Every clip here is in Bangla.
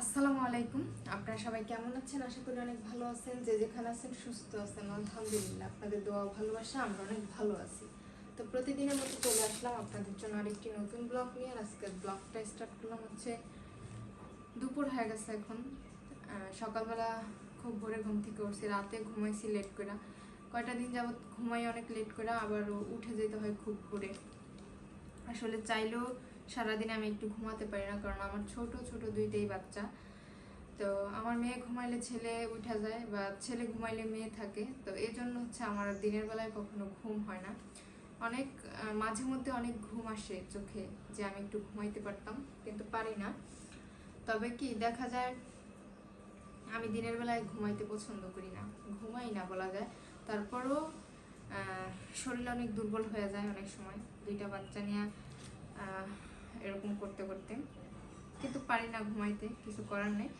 আসসালামু আলাইকুম। আপনারা সবাই কেমন আছেন? আশা করি অনেক ভালো আছেন। যে যেখানে আছেন সুস্থ আছেন। আলহামদুলিল্লাহ, আপনাদের দোয়া ভালোবাসা, আমরা অনেক ভালো আছি। তো প্রতিদিনের মতো চলে আসলাম আপনাদের জন্য আরেকটি নতুন ব্লগ নিয়ে। আর আজকের ব্লগটা স্টার্ট করলাম হচ্ছে দুপুর হয়ে গেছে এখন। সকালবেলা খুব ভোরে ঘুম থেকে উঠছি। রাতে ঘুমাইছি লেট করে কয়টা দিন যাবত ঘুমাই অনেক লেট করে আবার উঠে যেতে হয় খুব ভোরে। আসলে চাইলেও সারাদিন আমি একটু ঘুমাতে পারি না, কারণ আমার ছোট ছোট দুইটাই বাচ্চা। তো আমার মেয়ে ঘুমাইলে ছেলে উঠা যায় বা ছেলে ঘুমাইলে মেয়ে থাকে। তো এই জন্য হচ্ছে আমার দিনের বেলায় কখনো ঘুম হয় না। অনেক মাঝে মধ্যে অনেক ঘুম আসে চোখে যে আমি একটু ঘুমাইতে পারতাম, কিন্তু পারি না। তবে কি দেখা যায়, আমি দিনের বেলায় ঘুমাইতে পছন্দ করি না। ঘুমাই না বলা যায়। তারপরও শরীর অনেক দুর্বল হয়ে যায় অনেক সময়। দুইটা বাচ্চা নিয়ে এরকম করতে করতে। কিন্তু পারি না ঘুমাইতে, কিছু করার নেই।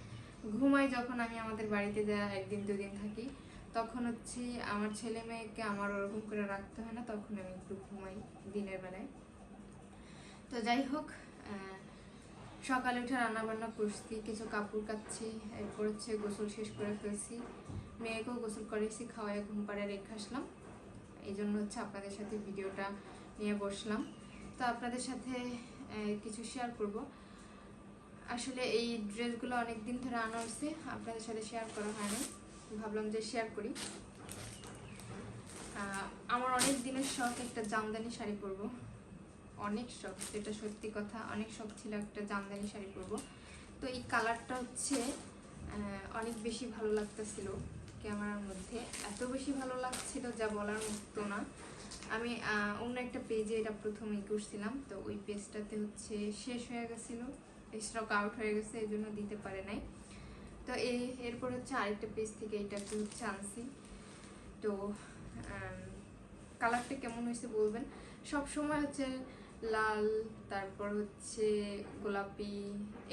ঘুমাই যখন আমি আমাদের বাড়িতে যা একদিন, দুদিন থাকি, তখন হচ্ছে আমার ছেলে মেয়েকে আমার ওরকম করে রাখতে হয় না, তখন আমি একটু ঘুমাই দিনের বেলায়। তো যাই হোক সকালে উঠে রান্না বান্না করছি, কিছু কাপড় কাচ্ছি, এরপর হচ্ছে গোসল শেষ করে ফেলছি। মেয়েকেও গোসল করেছি খাওয়াই ঘুম পাড়ে রেখে আসলাম। এই জন্য হচ্ছে আপনাদের সাথে ভিডিওটা নিয়ে বসলাম। তো আপনাদের সাথে কিছু শেয়ার করব। আসলে এই ড্রেসগুলো অনেক দিন ধরে আনা হয়েছে, আপনাদের সাথে শেয়ার করা হয় না ভাবলাম যে শেয়ার করি। আমার অনেক দিনের শখ একটা জামদানি শাড়ি পরবো। অনেক শখ যেটা সত্যি কথা, অনেক শখ ছিল একটা জামদানি শাড়ি পরবো। তো এই কালারটা হচ্ছে অনেক বেশি ভালো লাগতেছিল ক্যামেরার মধ্যে। এত বেশি ভালো লাগছিল যা বলার মতো না। আমি অন্য একটা পেজে এটা প্রথমেই করছিলাম, তো ওই পেজটাতে হচ্ছে শেষ হয়ে গেছিল স্টক আউট হয়ে গেছে, এই জন্য দিতে পারে নাই। তো এই, এরপর হচ্ছে আরেকটা পেজ থেকে এটাকে হচ্ছে আনছি। তো কালারটা কেমন হয়েছে বলবেন? সব সময় হচ্ছে লাল, তারপর হচ্ছে গোলাপি,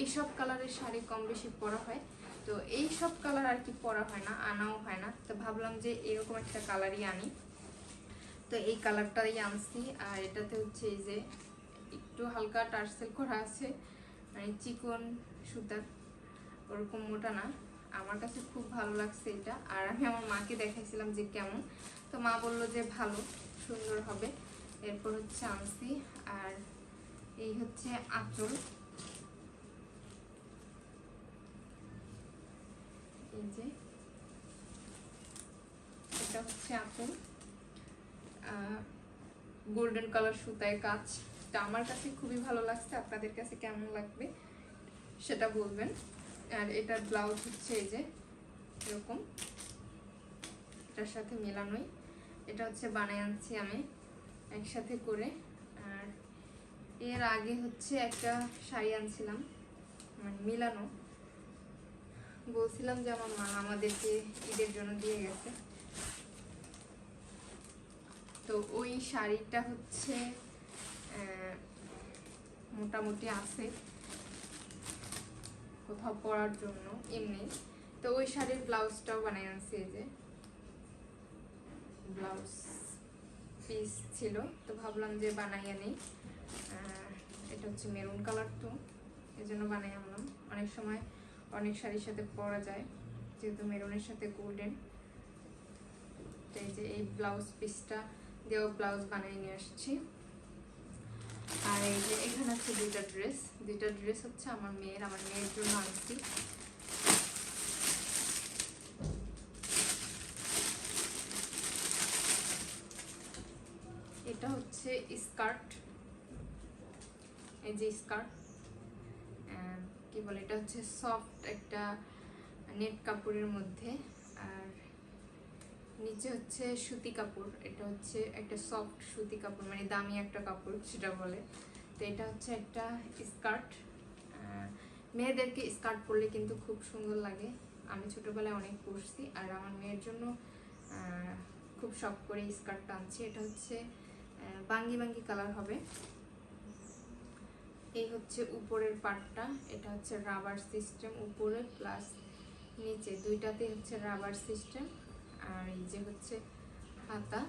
এইসব কালারের শাড়ি কম বেশি পরা হয়। তো এই সব কালার আর কি পরা হয় না, আনাও হয় না। তো ভাবলাম যে এরকম একটা কালারই আনি। তো এই কালারটাই আনছি, আর এটাতে হচ্ছে এই যে একটু হালকা টার্সেল করা আছে মানে চিকন সুতার ওরকম মোটা না। আমার কাছে খুব ভালো লাগছে এটা, আর আমি আমার মাকে দেখাইছিলাম যে কেমন। তো মা বলল যে ভালো, সুন্দর হবে। এরপর হচ্ছে আনছি, আর এই হচ্ছে আঁচল। এই যে, এটা হচ্ছে আঁচল। গোল্ডেন কালার সুতায় কাজ। এটা আমার কাছে খুবই ভালো লাগছে, আপনাদের কাছে কেমন লাগবে সেটা বলবেন। আর এটার ব্লাউজ হচ্ছে এই যে, এরকম। এটার সাথে মেলানোই। এটা হচ্ছে বানাই আনছি আমি একসাথে করে। আর এর আগে হচ্ছে একটা শাড়ি আনছিলাম মানে মিলানো। বলছিলাম যে আমার মা আমাদেরকে ঈদের জন্য দিয়ে গেছে। তো ওই শাড়িটা হচ্ছে মোটামুটি আছে কোথাও পরার জন্য, এমনি। তো ওই শাড়ির ব্লাউজটাও বানিয়ে আনছি এই যে। ব্লাউজ পিস ছিল, তো ভাবলাম যে বানাইয়া নেই এটা হচ্ছে মেরুন কালার তো এই জন্য বানাই আনলাম। অনেক সময় অনেক শাড়ির সাথে পরা যায়, যেহেতু মেরুনের সাথে গোল্ডেন এই যে এই ব্লাউজ পিসটা দিয়েও ব্লাউজ বানিয়ে নিয়ে আসছি। আর এই যে এখানে আছে দুইটা ড্রেস দুইটা ড্রেস হচ্ছে আমার মেয়ের আমার মেয়ের জন্য আনছি এটা হচ্ছে স্কার্ট, এই যে স্কার্ট। কি বলে, এটা হচ্ছে সফট একটা নেট কাপড়ের মধ্যে। নিচে হচ্ছে সুতি কাপড়, এটা হচ্ছে একটা সফট সুতি কাপড় মানে দামি একটা কাপড় সেটা বলে। তো এটা হচ্ছে একটা স্কার্ট মেয়েদেরকে স্কার্ট পরলে কিন্তু খুব সুন্দর লাগে। আমি ছোটোবেলায় অনেক পরছি আর আমার মেয়ের জন্য খুব শখ করে স্কার্টটা আনছি এটা হচ্ছে বাঙ্গি বাঙ্গি কালার হবে। এই হচ্ছে উপরের পার্টটা এটা হচ্ছে রাবার সিস্টেম উপরে প্লাস নিচে। দুইটাতে হচ্ছে রাবার সিস্টেম আর এই যে হচ্ছে হাতা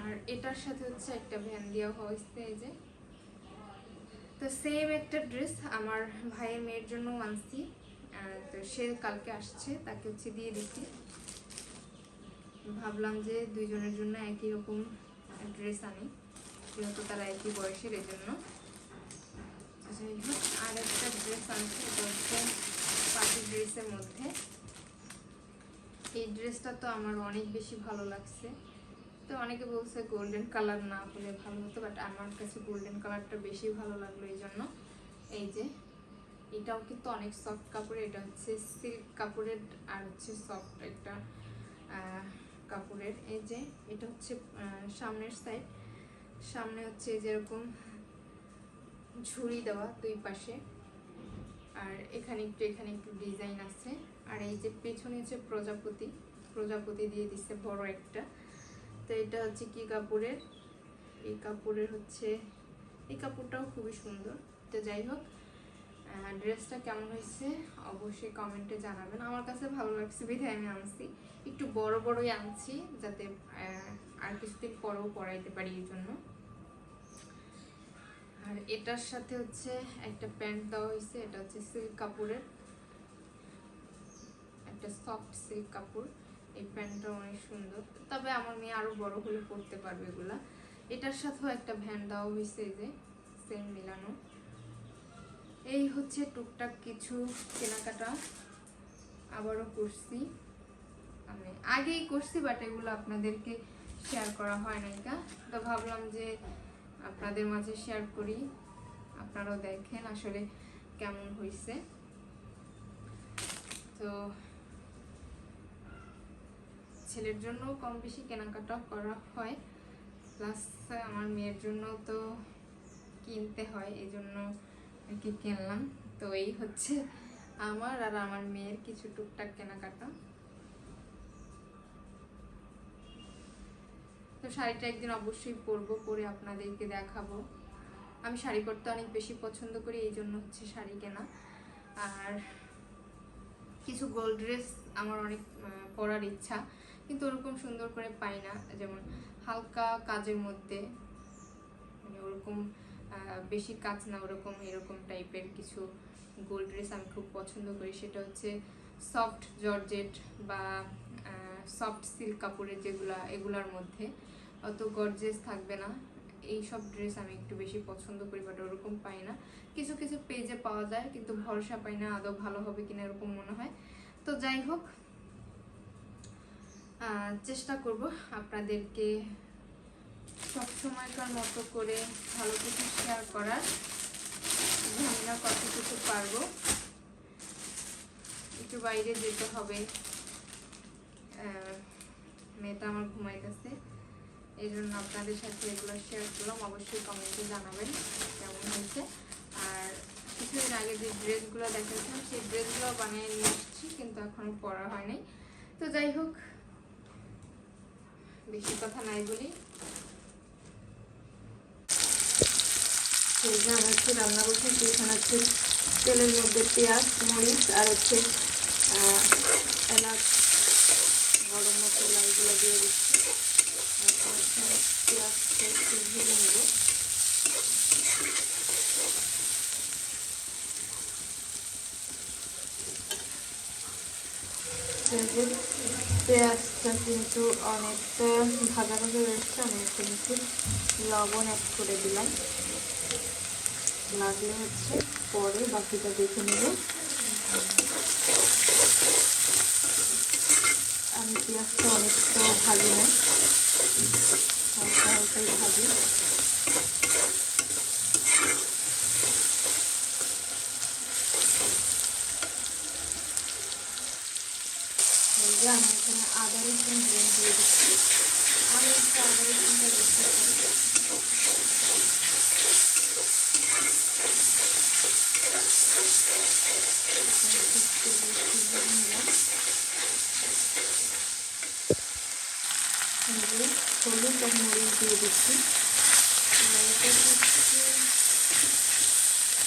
আর এটার সাথে হচ্ছে একটা ভ্যান দেওয়া হয়েছে এই যে। তো সেম একটা ড্রেস আমার ভাইয়ের মেয়ের জন্য আনছি। তো সে কালকে আসছে, তাকে হচ্ছে দিয়ে দিচ্ছি। ভাবলাম যে দুইজনের জন্য একই রকম ড্রেস আনি, যেহেতু তারা একই বয়সের এই জন্য আর একটা ড্রেস আনছি, এটা হচ্ছে পার্টি ড্রেসের মধ্যে। এই ড্রেসটা তো আমার অনেক বেশি ভালো লাগছে। তো অনেকে বলছে গোল্ডেন কালার না হলে ভালো হতো বাট আমার কাছে গোল্ডেন কালারটা বেশি ভালো লাগল এই জন্য। এই যে, এটাও কিন্তু অনেক সফট কাপড়ের, এটা হচ্ছে সিল্ক কাপড়ের আর হচ্ছে সফট একটা কাপড়ের। এই যে, এটা হচ্ছে সামনের সাইড সামনে হচ্ছে যেরকম ঝুড়ি দেওয়া দুই পাশে। আর এখানে একটু এখানে একটু ডিজাইন আছে। আর এই যে পেছনে হচ্ছে প্রজাপতি প্রজাপতি দিয়ে দিচ্ছে বড় একটা। তো এটা হচ্ছে কি কাপড়ের? এই কাপড়ের হচ্ছে, এই কাপড়টাও খুবই সুন্দর। তো যাই হোক ড্রেসটা কেমন হয়েছে অবশ্যই কমেন্টে জানাবেন। আমার কাছে ভালো লাগছে, বিধায় আমি আনছি। একটু বড় বড়ই আনছি যাতে আর কিছুদিন পরেও পরাইতে পারি এই জন্য। আর এটার সাথে হচ্ছে একটা প্যান্ট দেওয়া হয়েছে, এটা হচ্ছে সিল্ক কাপড়ের। একটা সফট সিল্ক কাপড়। এই প্যান্টটা অনেক সুন্দর। তবে আমার মেয়ে আরও বড় হলে পরতে পারবে এগুলা। এটার সাথেও একটা ভ্যান দেওয়া হয়েছে যে সেম মিলানো। এই হচ্ছে টুকটাক কিছু কেনাকাটা। আবারও করছি। আমি আগেই করছি বাট এগুলো আপনাদেরকে শেয়ার করা হয় নাই কা তো ভাবলাম যে আপনাদের মাঝে শেয়ার করি। আপনারাও দেখেন আসলে কেমন হয়েছে তো ছেলের জন্য কম বেশি কেনাকাটা করা হয়। প্লাস আমার মেয়ের জন্য তো কিনতে হয়, এই জন্য আর কি কিনলাম। তো এই হচ্ছে আমার আর আমার মেয়ের কিছু টুকটাক কেনাকাটা। তো শাড়িটা একদিন অবশ্যই পরবো, পরে আপনাদেরকে দেখাবো। আমি শাড়ি পরতে অনেক বেশি পছন্দ করি, এই জন্য হচ্ছে শাড়ি কেনা। আর কিছু গোল্ড ড্রেস আমার অনেক পরার ইচ্ছা, কিন্তু ওরকম সুন্দর করে পাই না। যেমন হালকা কাজের মধ্যে মানে ওরকম বেশি কাজ না, ওরকম এরকম টাইপের কিছু গোল্ড ড্রেস আমি খুব পছন্দ করি। সেটা হচ্ছে সফট জর্জেট বা সফট সিল্ক কাপড়ের যেগুলা, এগুলার মধ্যে। অত গর্জেস থাকবে না। এই সব ড্রেস আমি একটু বেশি পছন্দ করি বাট ওরকম পাই না। কিছু কিছু পেজে পাওয়া যায়, কিন্তু ভরসা পাই না আদৌ ভালো হবে কিনা এরকম মনে হয়। তো যাই হোক চেষ্টা করব আপনাদেরকে সব সময়কার মতো করে ভালো কিছু শেয়ার করার। না কত কিছু পারব। একটু বাইরে যেতে হবে। মেয়েটা আমার ঘুমাইতেছে। এই জন্য আপনাদের সাথে এগুলো শেয়ার করলাম। অবশ্যই কমেন্টে জানাবেন কেমন হয়েছে। আর কিছুদিন আগে যে ড্রেসগুলো দেখাচ্ছিলাম, সেই ড্রেসগুলো বানিয়ে নিয়ে এসেছি, কিন্তু এখনও পরা হয়নি তো যাই হোক, বেশি কথা নাই বলি। হচ্ছে রান্না করছি সেখানে হচ্ছে তেলের মধ্যে পেঁয়াজ, মরিচ আর হচ্ছে এলাচ, গরম মশলা এগুলো দিয়ে দিচ্ছি। পেঁয়াজটা একটু ভেজে নেব পেঁয়াজটা কিন্তু অনেকটা ভাজা ভাজা রয়েছে আমি একটু লবণ অ্যাড করে দিলাম। লাগলে হচ্ছে পরে বাকিটা দেখে নেব। আমি পেঁয়াজটা অনেকটা ভাজি না হালকা হালকাই ভাজি এই যে আমি এখানে আদা রসুন ব্লেন্ড দিয়ে দিচ্ছি আমি একটু আদা রসুনটা বেশি খাই এখানে একটু তেল বেশি দিয়ে নিলাম। এই যে হলুদ আর মরিচ দিয়ে দিচ্ছি।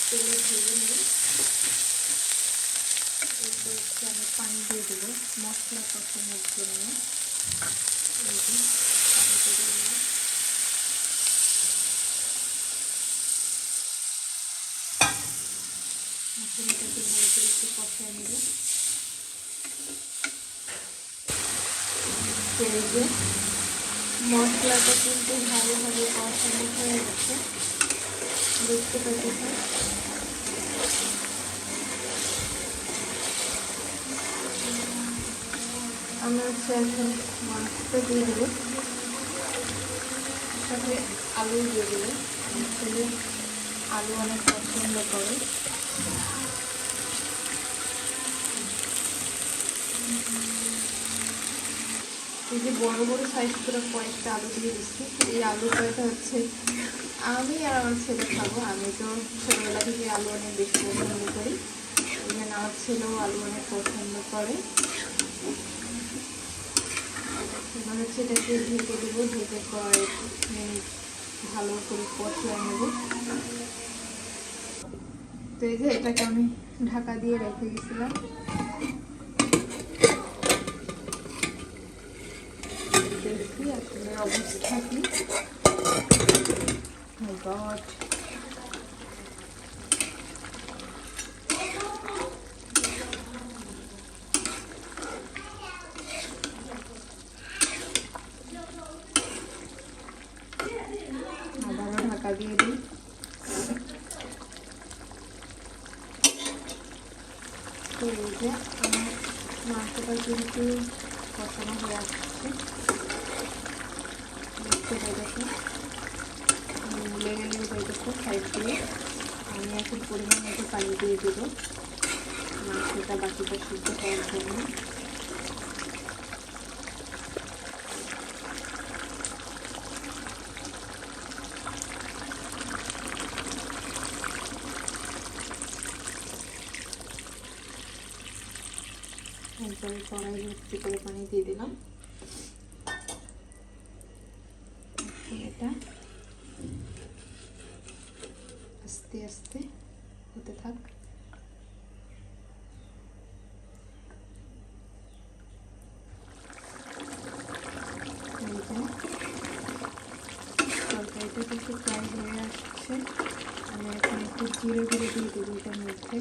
তেলে ভেজে নিই এরপর হচ্ছে আমি পানি দিয়ে দেবো মশলা কষানোর জন্য। পানি দিয়ে দিলাম। মশলাটাকে ভালো করে একটু কষায় নেব মশলাটা কিন্তু ভালোভাবে কষানো হয়ে গেছে দেখতে পাচ্ছেন আমরা হচ্ছে এখন মাছটা দিয়ে দেবো। সাথে আলু দিয়ে দেবো। আলু অনেক পছন্দ করে। এই যে বড় বড় সাইজ করে কয়েকটা আলু দিয়ে দিচ্ছি। এই আলু কয়টা হচ্ছে? আমি আর আমার ছেলে খাব। আমি তো ছোটোবেলা থেকে আলু অনেক বেশি পছন্দ করি। জন্য আমার ছেলেও আলু অনেক পছন্দ করে। এবার হচ্ছে এটাকে ঢেকে দেবো। ঢেকে কয়েক মিনিট ভালো করে কষিয়ে নেব। তো এই যে এটাকে আমি ঢাকা দিয়ে রেখে গেছিলাম দেখি আসলে অবস্থা কি Oh God. আবারও ঢাকা দিয়ে দিই তো এই যে, আমার মাংসটা হয়ে আসছে দেখতে পেরেছি লেগে লেগে সাইড দিয়ে আমি পরিমাণ মতো পানি দিয়ে দেবো মাংসটা বাকিটা সিদ্ধ করার জন্য। কড়াই ভর্তি করে পানি দিয়ে দিলাম। এটা আস্তে আস্তে হতে থাক। তরকারিটা কিন্তু প্রায় হয়ে আসছে। আমি এখন একটু ধীরে ধীরে দিয়ে দেবো মধ্যে।